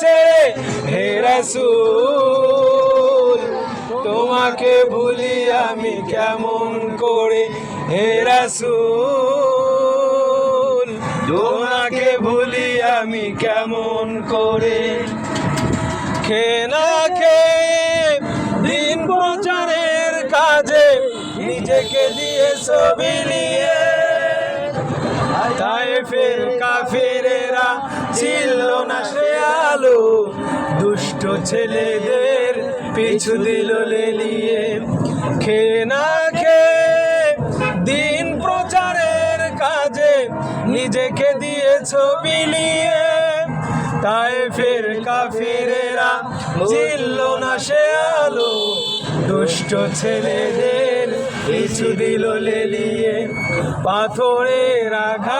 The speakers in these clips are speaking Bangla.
ছেড়ে হে রাসূল, তোমাকে ভুলি আমি কেমন করে? হে রাসূল, তোমাকে ভুলি আমি কেমন করে? খে না খেয়ে দিন প্রচারের কাজে নিজেকে দিয়ে ছবি নিয়ে, তাই ফের কাফেরেরা ছিল না সে আলো দুষ্ট ছেলেদের পিছু দিল লেলিয়ে। খে না খে দিন প্রচারের কাজে নিজেকে দিয়েছ বিলিয়ে তাই ফের কাফিরেরা ছিল না সে আলো। দুষ্ট ছেলেদের পিছু দিল লেলিয়ে। পাথরের আঘাতে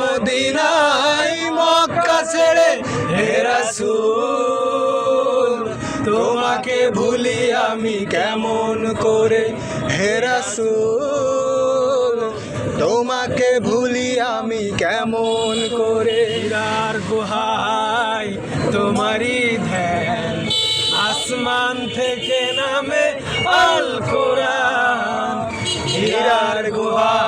মদিনায় মক্কা ছেড়ে, হে রাসূল, তোমাকে ভুলি আমি কেমন করে? হে রাসূল, তোমাকে ভুলি আমি কেমন করে? হীরার গুহায় তোমারই ধ্যান, আসমান থেকে নামে আল কোরআন হীরার গুহায়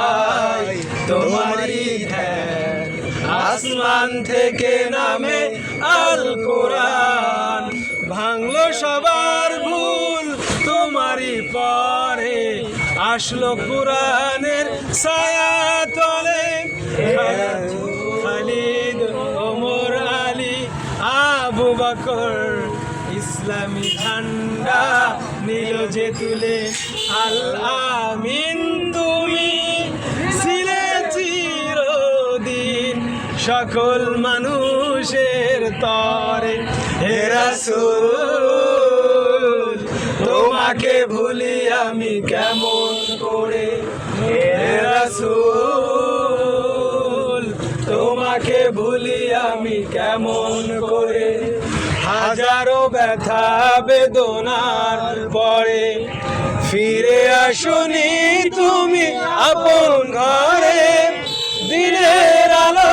আসমান থেকে নামে আল কোরআন। ভাঙলো সবার ভুল, তোমারই পরে আসলো কোরআনের ছায়া তলে। খালিদ ওমর আলী, আবু বকর, ইসলামী ঝান্ডা নীল যে তুলে। আল আমিন সকল মানুষের তরে। হে রাসূল, তোমাকে ভুলি আমি কেমন করে? হে রাসূল, তোমাকে ভুলি আমি কেমন করে? হাজারো ব্যথা বেদনার পরে ফিরে আসুনি তুমি আপন ঘরে। দিনের আলো